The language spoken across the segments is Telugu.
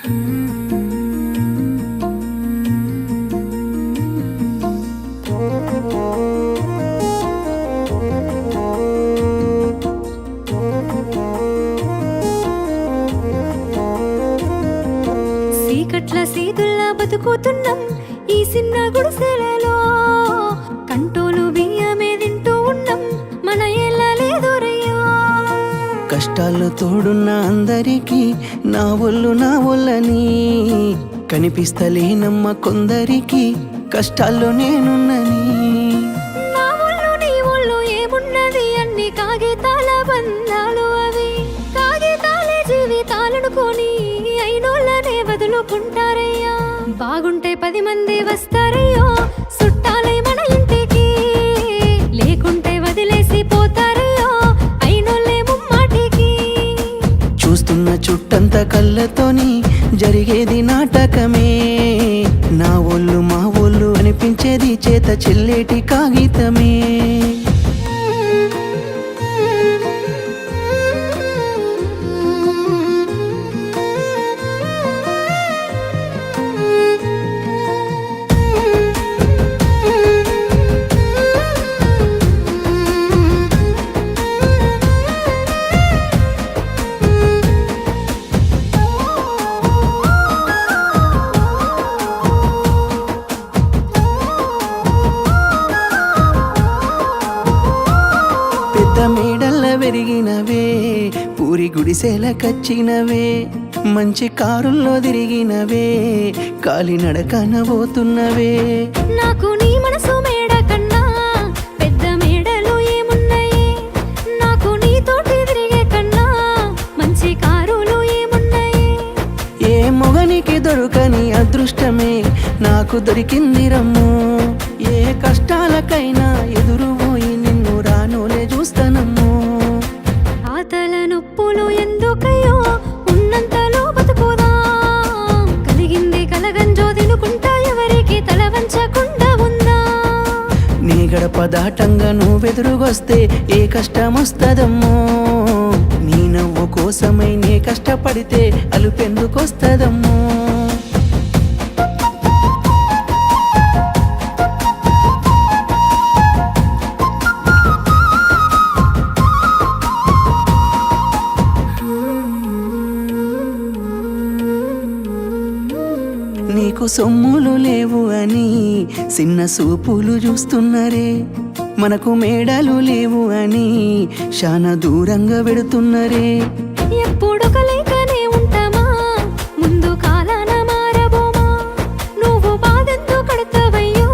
సీకట్ల సీతుల్లా బతుకుతున్నాం. ఈ చిన్న గుడిసెలలో కష్టాల్లో తోడున్న అందరికీ నా ఒళ్ళు నా ఒళ్ళని కనిపిస్తలేనమ్మ కొందరికి. కష్టాల్లో నేనున్నని. నా ఒళ్ళు నీ ఒళ్ళు ఏమున్నది? అన్ని కాగితాల బంధాలు అవి. కాగితాలే జీవితాలనుకొని అయినోళ్ళనే వదులుకుంటారయ్యా. బాగుంటే పది మంది వస్తారయ్యో. కళ్ళతోని జరిగేది నాటకమే. నా ఒళ్ళు మా ఒళ్ళు అనిపించేది చేత చెల్లేటి కాగితమే. పెరిగినవే పూరి గుడిసెల కచ్చినవే మంచి కారుల్లో తిరిగినవే కాలినడకన పోతున్నవే. నాకు నీ మనసు మేడ కన్నా పెద్ద మేడలు ఏమున్నాయి? నాకు నీతోటి తిరిగే కన్నా మంచి కారులు ఏమున్నాయి? ఏ మొగనికి దొరకని అదృష్టమే నాకు దొరికింది రమ్ము. ఏ కష్టాలకైనా ఎదురు పోయి నిన్ను రానోలే చూస్తానమ్ము. పదాటంగా నువ్వెదురుగొస్తే ఏ కష్టం వస్తదమ్మో నీ నవ్వు కోసమై నే కష్టపడితే అలుపెందుకొస్తదమ్మో? నీకు సొమ్ములు లేవు అని చిన్న సూపులు చూస్తున్నరే. మనకు మేడలు లేవు అని శానా దూరంగా వెడుతున్నరే. ఎప్పుడొక లేకనే ఉంటామా? ముందు కాలాన మారబోమా? నువ్వు బాధెంతో కడతావయ్యో?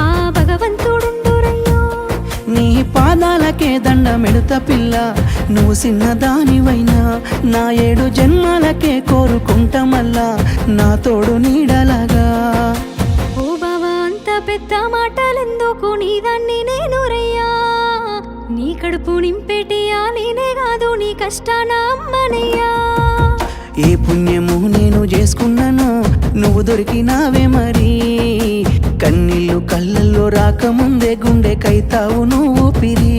ఆ భగవంతుడుండురయ్యో? నీ పాదాలకే దండమెడుత పిల్ల నువ్వు చిన్నదానివైనా నా ఏడు జన్మాలకే కోరుకుంటా మళ్ళా నా తోడు నీడలాగా. ఓ బావా అంత పెద్ద మాటలెందుకు నీ దాన్ని నేను రయ్యా? నీ కడుపు నింపేటి ఆ నేనే కాదు నీ కష్టాన అమ్మనయ్యా. ఏ పుణ్యము నేను చేసుకున్నానో నువ్వు దొరికినావే మరి. కన్నీళ్ళు కళ్ళల్లో రాకముందే గుండె కైతావు నువ్వు పిరి